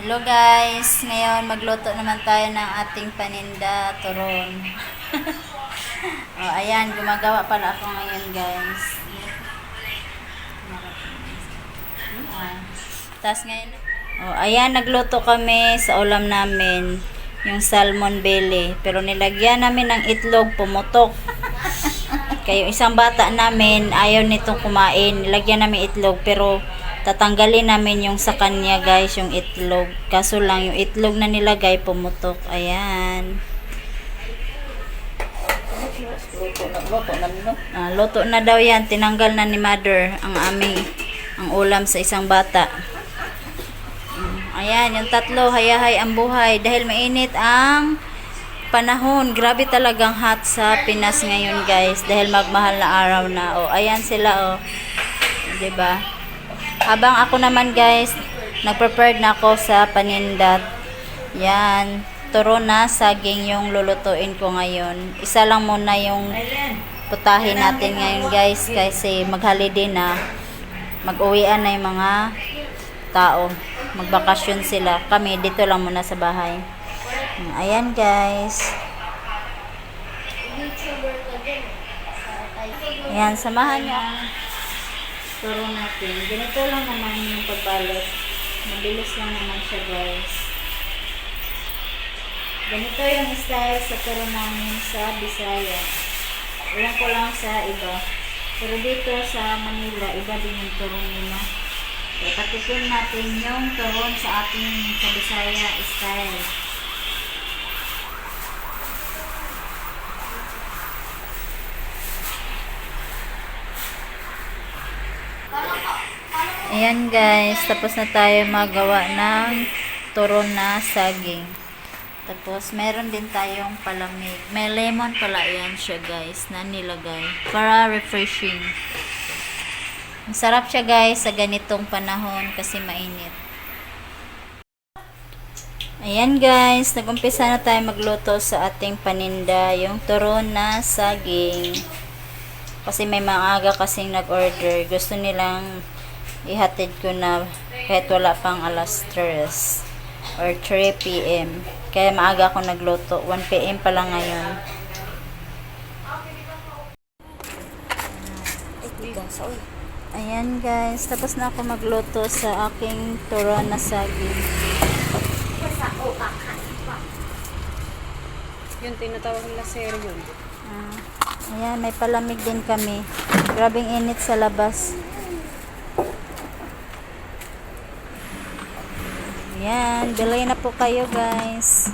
guys, ngayon magluto naman tayo ng ating paninda turon. oh, ayan, gumagawa pala ako ngayon guys. Ah, Tapos ngayon, oh, ayan, nagluto kami sa ulam namin, yung salmon belly. Pero nilagyan namin ng itlog, pumutok. Yung isang bata namin, ayaw nitong kumain. Nilagyan namin itlog, pero tatanggalin namin yung sa kanya guys, yung itlog. Kaso lang, yung itlog na nilagay, pumutok. Ayan. Ah, luto na daw yan. Tinanggal na ni mother ang aming ang ulam sa isang bata. Ayan, yung tatlo, hayahay ang buhay. Dahil mainit ang panahon. Grabe talagang hot sa Pinas ngayon, guys. Dahil magmahal na araw na. O, ayan sila, o. 'Di ba? Habang ako naman, guys, nag-prepared na ako sa panindat. Yan. Turo na saging yung lulutuin ko ngayon. Isa lang muna yung putahin natin ngayon, guys. Kasi mag-holiday na. Mag-uwian na yung mga tao. Magbakasyon sila. Kami, dito lang muna sa bahay. Ayan guys. Ayan, samahan niyo ang turo natin. Ganito lang naman yung pagbalot. Mabilis lang naman siya guys. Ganito yung style sa turo namin sa Bisaya. Ilan ko lang sa iba. Pero dito sa Manila, iba din yung turon nila. Kaya patikin natin yung turon sa ating sa Bisaya style. Ayan guys, tapos na tayo magawa ng turon na saging. Tapos meron din tayong palamig. May lemon pala yan siya guys na nilagay para refreshing. Ang sarap siya guys sa ganitong panahon kasi mainit. Ayan guys, nagumpisa na tayo magluto sa ating paninda, yung turon na saging. Kasi may maaga kasing nag-order. Gusto nilang ihatid ko na kahit wala pang alas 3 or 3 p.m. Kaya maaga ako nagluto. 1 p.m. pa lang ngayon. Ayan guys, tapos na ako magluto sa aking turon na saging. Yung tinatawag nila sir yun. Ah, ayan, may palamig din kami. Grabing init sa labas. Ayan, bilay na po kayo guys.